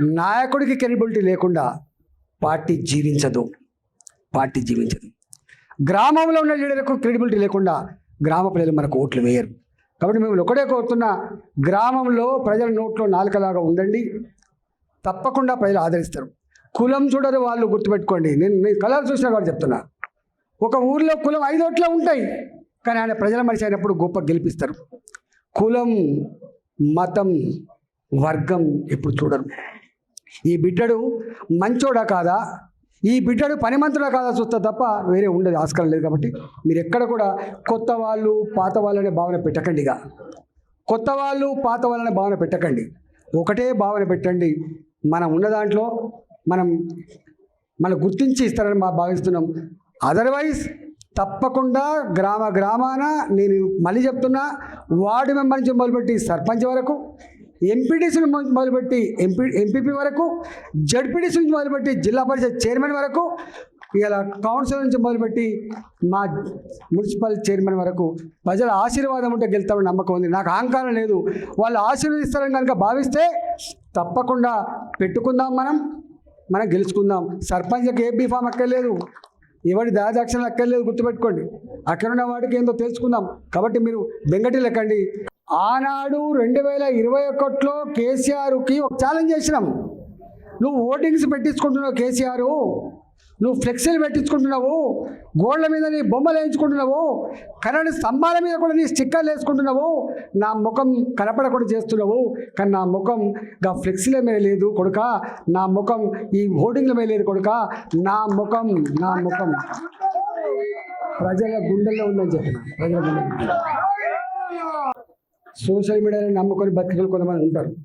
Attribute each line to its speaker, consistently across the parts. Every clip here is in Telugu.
Speaker 1: నాయకుడికి కెనిబిలిటీ లేకుండా పార్టీ జీవించదు. పార్టీ జీవించదు. గ్రామంలో ఉన్న లీడర్లకు క్రెడిబిలిటీ లేకుండా గ్రామ ప్రజలు మనకు ఓట్లు వేయరు. కాబట్టి మేము ఒకటే కోరుతున్నా గ్రామంలో ప్రజల నోట్లో నాలుకలాగా ఉండండి. తప్పకుండా ప్రజలు ఆదరిస్తారు. కులం చూడరు వాళ్ళు గుర్తుపెట్టుకోండి. నేను నేను కలర్ చూసిన కూడా చెప్తున్నా. ఒక ఊర్లో కులం ఐదు ఓట్లే ఉంటాయి. కానీ ఆయన ప్రజల మనిషి అయినప్పుడు గొప్ప గెలిపిస్తారు. కులం మతం వర్గం ఎప్పుడు చూడరు. ఈ బిడ్డడు మంచోడా కాదా? ఈ బిడ్డడు పనిమంతుడా కాదా చూస్తా తప్ప వేరే ఉండదు ఆస్కారం లేదు కాబట్టి మీరు ఎక్కడ కూడా కొత్త వాళ్ళు పాత వాళ్ళనే భావన పెట్టకండి ఇక. కొత్త వాళ్ళు పాత వాళ్ళనే భావన పెట్టకండి. ఒకటే భావన పెట్టండి మనం ఉన్న దాంట్లో మనం మన గుర్తించి ఇస్తారని మా భావిస్తున్నాం. అదర్వైజ్ తప్పకుండా గ్రామ గ్రామాన నేను మళ్ళీ చెప్తున్నా వార్డు మెంబర్ నుంచి మొదలుపెట్టి సర్పంచ్ వరకు ఎంపీటీసీ నుంచి మొదలుపెట్టి ఎంపీ ఎంపీపీ వరకు జడ్పీటీసీ నుంచి మొదలుపెట్టి జిల్లా పరిషత్ చైర్మన్ వరకు ఇలా కౌన్సిల్ నుంచి మొదలుపెట్టి మా మున్సిపల్ చైర్మన్ వరకు ప్రజల ఆశీర్వాదం ఉంటే గెలుతామని నమ్మకం ఉంది. నాకు అహంకారం లేదు. వాళ్ళు ఆశీర్వదిస్తారని కనుక భావిస్తే తప్పకుండా పెట్టుకుందాం మనం మనం గెలుచుకుందాం. సర్పంచ్కి ఏ బీఫామ్ అక్కర్లేదు. ఎవరి దాదాక్షణ అక్కర్లేదు గుర్తుపెట్టుకోండి. అక్కడ ఉన్న వాటికి ఏందో తెలుసుకుందాం. కాబట్టి మీరు బెంగటి లెక్కండి ఆనాడు రెండు వేల ఇరవై ఒకటిలో కేసీఆర్కి ఒక ఛాలెంజ్ చేసినాం. నువ్వు ఓటింగ్స్ పెట్టించుకుంటున్నావు కేసీఆర్. నువ్వు ఫ్లెక్సీలు పెట్టించుకుంటున్నావు. గోళ్ళ మీద నీ బొమ్మలు వేయించుకుంటున్నావు. కరెంట్ స్తంభాల మీద కూడా నీ స్టిక్కర్లు వేసుకుంటున్నావు. నా ముఖం కనపడకుండా చేస్తున్నావు. కానీ నా ముఖం గా ఫ్లెక్సీల మీద లేదు కొడుక. నా ముఖం ఈ హోర్డింగ్ల మీద లేదు కొడుక. నా ముఖం నా ముఖం. ప్రజల గుండెల్లో ఉందని చెప్పిన. ప్రజల గుండెల్లో. సోషల్ మీడియాని నమ్ముకొని బతికే కొంతమంది ఉంటారు.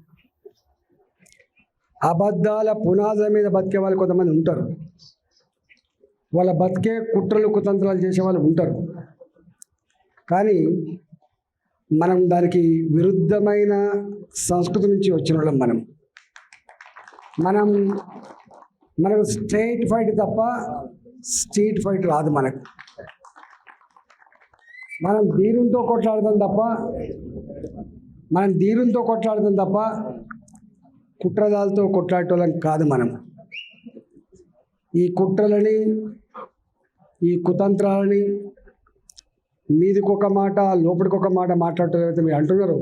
Speaker 1: అబద్ధాల పునాదుల మీద బతికే వాళ్ళు కొంతమంది ఉంటారు. వాళ్ళ బతికే కుట్రలు కుతంత్రాలు చేసే వాళ్ళు ఉంటారు. కానీ మనం దానికి విరుద్ధమైన సంస్కృతి నుంచి వచ్చిన వాళ్ళం మనం. మనం మనకు స్ట్రైట్ ఫైట్ తప్ప స్ట్రీట్ ఫైట్ రాదు మనకు. మనం ధీరుంతో కొట్లాడతాం తప్ప మనం ధీరుంతో కొట్లాడతాం తప్ప కుట్రదాలతో కొట్లాడటోళ్ళం కాదు మనం. ఈ కుట్రలని ఈ కుతంత్రాలని మీదికి ఒక మాట లోపలికి ఒక మాట మాట్లాడటం మీరు అంటున్నారు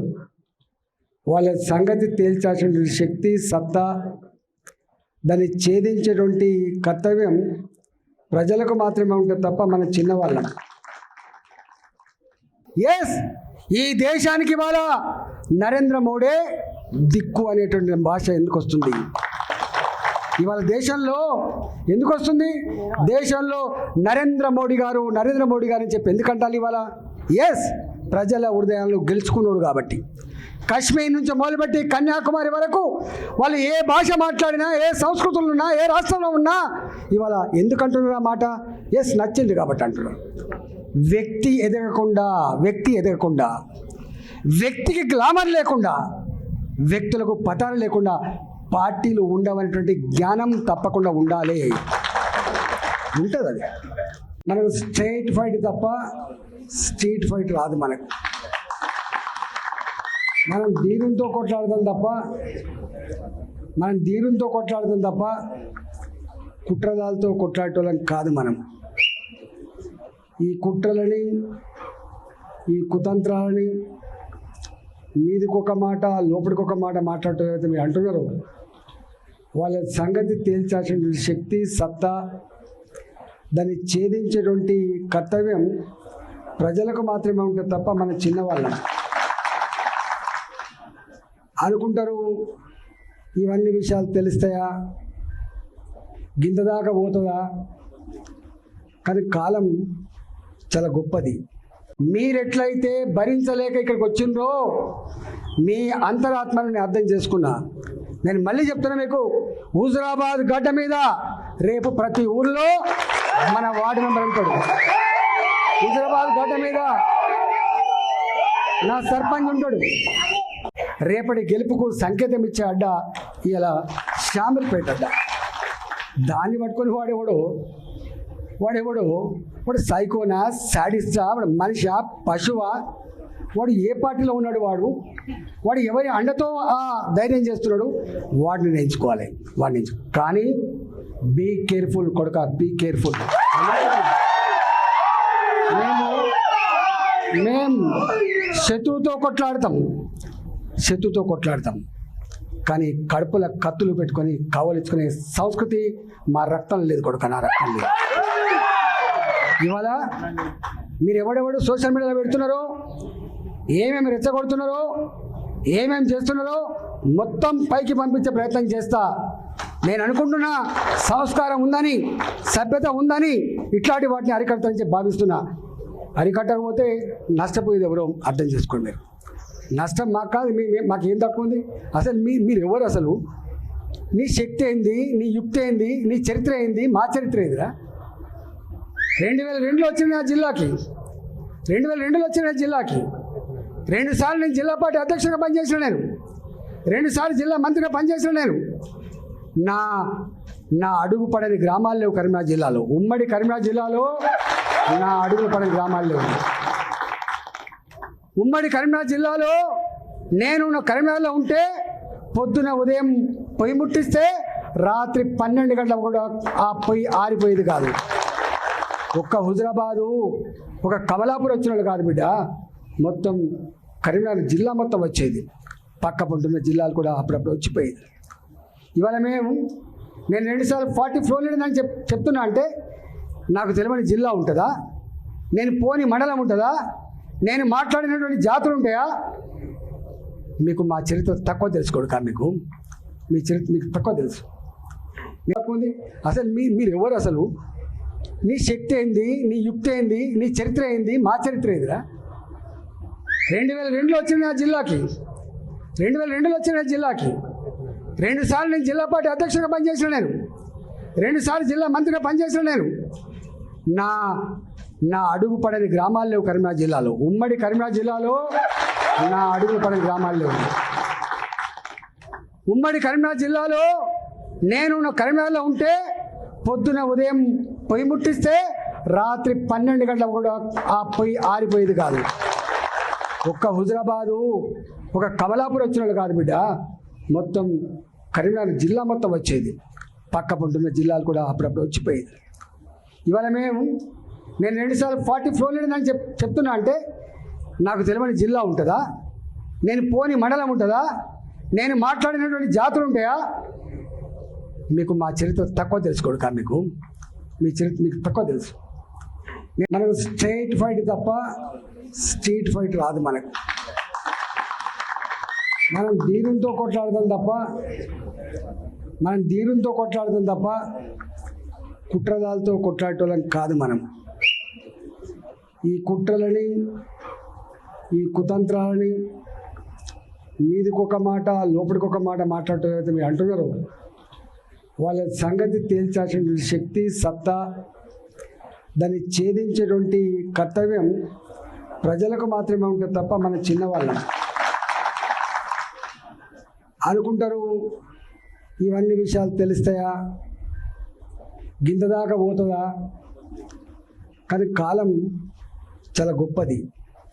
Speaker 1: వాళ్ళ సంగతి తేల్చాల్సినటువంటి శక్తి సత్తా దాన్ని ఛేదించేటువంటి కర్తవ్యం ప్రజలకు మాత్రమే ఉంటుంది తప్ప మన చిన్నవాళ్ళం. ఎస్ ఈ దేశానికి ఇవాళ నరేంద్ర మోడీ దిక్కు అనేటువంటి భాష ఎందుకు వస్తుంది? ఇవాళ దేశంలో ఎందుకు వస్తుంది? దేశంలో నరేంద్ర మోడీ గారు నరేంద్ర మోడీ గారు అని చెప్పి ఎందుకంటారు ఇవాళ? ఎస్ ప్రజల హృదయాలను గెలుచుకున్నాడు కాబట్టి. కాశ్మీర్ నుంచి మొదలుపెట్టి కన్యాకుమారి వరకు వాళ్ళు ఏ భాష మాట్లాడినా ఏ సంస్కృతులు ఉన్నా ఏ రాష్ట్రంలో ఉన్నా ఇవాళ ఎందుకంటున్నారు ఆ మాట? ఎస్ నచ్చింది కాబట్టి అంటున్నారు. వ్యక్తి ఎదగకుండా వ్యక్తి ఎదగకుండా వ్యక్తికి గ్లామర్ లేకుండా వ్యక్తులకు పతాలు లేకుండా పార్టీలు ఉండవనేటువంటి జ్ఞానం తప్పకుండా ఉండాలి. ఉంటుంది అది మనకు స్ట్రైట్ ఫైట్ తప్ప స్ట్రీట్ ఫైట్ రాదు మనకు. మనం ధీరుంతో కొట్లాడదాం తప్ప మనం ధీరుంతో కొట్లాడదాం తప్ప కుట్రదాలతో కొట్లాడటం కాదు మనం. ఈ కుట్రలని ఈ కుతంత్రాలని మీదికి ఒక మాట లోపలికి ఒక మాట మాట్లాడటం మీరు అంటున్నారు. వాళ్ళ సంగతి తేల్చాల్సినటువంటి శక్తి సత్తా దాన్ని ఛేదించేటువంటి కర్తవ్యం ప్రజలకు మాత్రమే ఉంటుంది తప్ప మన చిన్నవాళ్ళ అనుకుంటారు ఇవన్నీ విషయాలు తెలుస్తాయా? గింత దాకా పోతుందా? కానీ కాలం చాలా గొప్పది. మీరెట్లయితే భరించలేక ఇక్కడికి వచ్చిండ్రో మీ అంతరాత్మను నేను అర్థం చేసుకున్నా. నేను మళ్ళీ చెప్తున్నా మీకు హుజరాబాద్ గడ్డ మీద రేపు ప్రతి ఊర్లో మన వార్డు మెంబర్ ఉంటాడు. హుజరాబాద్ గడ్డ మీద నా సర్పంచ్ ఉంటాడు. రేపటి గెలుపుకు సంకేతం ఇచ్చే అడ్డ ఇలా శామిల్పేట అడ్డ. దాన్ని పట్టుకొని వాడేవాడు? వాడేవాడు? వాడు సైకోనా సాడిస్టా వాడు మనిషా పశువా? వాడు ఏ పార్టీలో ఉన్నాడు వాడు? వాడు ఎవరి అండతో ఆ ధైర్యం చేస్తున్నాడు? వాడిని నేర్చుకోవాలి. వాడిని కానీ బీ కేర్ఫుల్ కొడుక బీ కేర్ఫుల్. మేము మేము శత్రువుతో కొట్లాడతాం. శత్రువుతో కొట్లాడతాం. కానీ కడుపుల కత్తులు పెట్టుకొని కావలించుకునే సంస్కృతి మా రక్తం లేదు కొడుక నా రక్తం లేదు. ఇవాళ మీరు ఎవడెవడు సోషల్ మీడియాలో పెడుతున్నారో? ఏమేమి రెచ్చగొడుతున్నారో? ఏమేమి చేస్తున్నారో మొత్తం పైకి పంపించే ప్రయత్నం చేస్తా. నేను అనుకుంటున్నా సంస్కారం ఉందని సభ్యత ఉందని ఇట్లాంటి వాటిని అరికడతానని చెప్పి భావిస్తున్నా. అరికట్టకపోతే నష్టపోయేది ఎవరో అర్థం చేసుకోండి మీరు. నష్టం మాకు కాదు మీ మీ- మాకు ఏం తక్కువ ఉంది? అసలు మీ మీరు ఎవరు అసలు? నీ శక్తి ఏంది? నీ యుక్తి ఏంది? నీ చరిత్ర ఏంది? మా చరిత్ర ఏందిరా? రెండు వేల రెండులో వచ్చిన నా జిల్లాకి. రెండు వేల రెండులో వచ్చిన జిల్లాకి. రెండుసార్లు నేను జిల్లా పార్టీ అధ్యక్షుడిగా పనిచేసిన నేను. రెండుసార్లు జిల్లా మంత్రిగా పనిచేసిన నేను. నా నా అడుగు పడని గ్రామాలు లేవు కరీంనగర్ జిల్లాలో. ఉమ్మడి కరీంనగర్ జిల్లాలో నా అడుగు పడని గ్రామాలు లేవు. ఉమ్మడి కరీంనగర్ జిల్లాలో నేను నా కరీంనగర్లో ఉంటే పొద్దున ఉదయం పొయ్యి ముట్టిస్తే రాత్రి పన్నెండు గంటల కూడా ఆ పొయ్యి ఆరిపోయేది కాదు. ఒక్క హుజరాబాదు ఒక కమలాపూర్ వచ్చిన వాళ్ళు కాదు బిడ్డ. మొత్తం కరీంనగర్ జిల్లా మొత్తం వచ్చేది. పక్క పంటున్న జిల్లాలు కూడా అప్పుడప్పుడు వచ్చిపోయేది. ఇవాళ మేము నేను రెండుసార్లు ఫార్టీ ఫ్లోర్ నేను చెప్ చెప్తున్నా అంటే నాకు తెలియని జిల్లా ఉంటుందా? నేను పోని మండలం ఉంటుందా? నేను మాట్లాడినటువంటి జాతులు ఉంటాయా? మీకు మా చరిత్ర తక్కువ తెలుసుకోడు కా మీకు. మీ చరిత్ర మీకు తక్కువ తెలుసు. ఉంది అసలు మీ మీరు ఎవరు అసలు? నీ శక్తి ఏంది? నీ యుక్తి ఏంది? నీ చరిత్ర ఏంది? మా చరిత్ర ఏందిరా? రెండు వేల రెండులో వచ్చిన నా జిల్లాకి. రెండు వేల రెండులో వచ్చిన నా జిల్లాకి. రెండు సార్లు నేను జిల్లా పార్టీ అధ్యక్షుడిగా పనిచేసిన నేను. రెండు సార్లు జిల్లా మంత్రిగా పనిచేసిన నేను. నా నా అడుగు పడని గ్రామాలు లేవు కరీంనగర్ జిల్లాలో. ఉమ్మడి కరీంనగర్ జిల్లాలో నా అడుగు పడని గ్రామాలు లేవు. ఉమ్మడి కరీంనగర్ జిల్లాలో నేను నా కరీంనగర్లో ఉంటే పొద్దున ఉదయం పొయ్యి ముట్టిస్తే రాత్రి పన్నెండు గంటలకు కూడా ఆ పొయ్యి ఆరిపోయేది కాదు. ఒక్క హుజరాబాదు ఒక కమలాపూర్ వచ్చిన వాళ్ళు కాదు బిడ్డ. మొత్తం కరీంనగర్ జిల్లా మొత్తం వచ్చేది. పక్క పంటున్న జిల్లాలు కూడా అప్పుడప్పుడు వచ్చిపోయేది. ఇవాళ మేము నేను రెండుసార్లు ఫార్టీ ఫ్లోర్ అని చెప్ చెప్తున్నా అంటే నాకు తెలియని జిల్లా ఉంటుందా? నేను పోని మండలం ఉంటుందా? నేను మాట్లాడినటువంటి జాతులు ఉంటాయా? మీకు మా చరిత్ర తక్కువ తెలుసుకోడు కా మీకు. మీ చరిత్ర మీకు తక్కువ తెలుసు. మనకు స్ట్రైట్ ఫైట్ తప్ప స్ట్రీట్ ఫైట్ రాదు మనకు. మనం ధీరంతో కొట్లాడదాం తప్ప మనం ధీరంతో కొట్లాడదాం తప్ప కుట్రదాలతో కొట్లాడటోళ్ళం కాదు మనం. ఈ కుట్రలని ఈ కుతంత్రాలని మీదికి ఒక మాట లోపలికి ఒక మాట మాట్లాడటం ఏదైతే మీరు అంటున్నారో వాళ్ళ సంగతి తేల్చాల్సిన శక్తి సత్తా దాన్ని ఛేదించేటువంటి కర్తవ్యం ప్రజలకు మాత్రమే ఉంటుంది తప్ప మన చిన్నవాళ్ళ అనుకుంటారు ఇవన్నీ విషయాలు తెలుస్తాయా? గింత దాకా పోతుందా? కానీ కాలం చాలా గొప్పది.